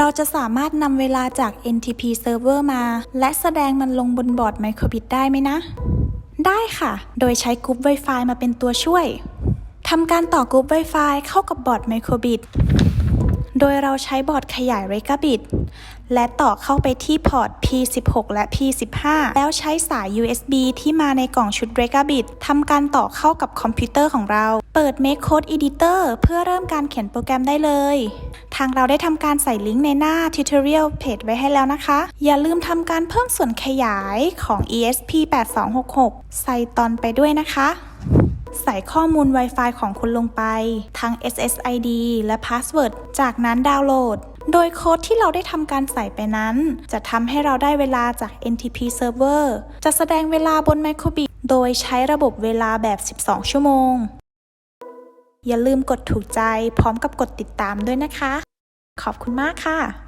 เราจะสามารถนำเวลาจาก NTP Server มา และแสดงมันลงบนบอร์ด Microbit ได้ไหมนะ ได้ค่ะ โดยใช้กรุ๊ป Wi-Fi มาเป็นตัวช่วยทำการต่อกรุ๊ป Wi-Fi เข้ากับบอร์ด Microbit โดยเราใช้บอร์ดขยาย r e g a b i t และต่อเข้าไปที่พอร์ต P16 และ P15 แล้วใช้สาย USB ที่มาในกล่องชุด r e g a b i t ทำการต่อเข้ากับคอมพิวเตอร์ของเรา เปิด Make Code Editor เพื่อเริ่มการเขียนโปรแกรมได้เลย ทางเราได้ทำการใส่ลิงก์ในหน้า Tutorial Page ไว้ให้แล้วนะคะ อย่าลืมทำการเพิ่มส่วนขยายของ ESP8266 ใส่ตอนไปด้วยนะคะ ใส่ข้อมูล Wi-Fi ของคุณลงไป ทั้ง SSID และ Password จากนั้นดาวน์โหลด โดยโค้ดที่เราได้ทำการใส่ไปนั้น จะทำให้เราได้เวลาจาก NTP Server จะแสดงเวลาบน Microbit โดยใช้ระบบเวลาแบบ 12 ชั่วโมง อย่าลืมกดถูกใจพร้อมกับกดติดตามด้วยนะคะ ขอบคุณมากค่ะ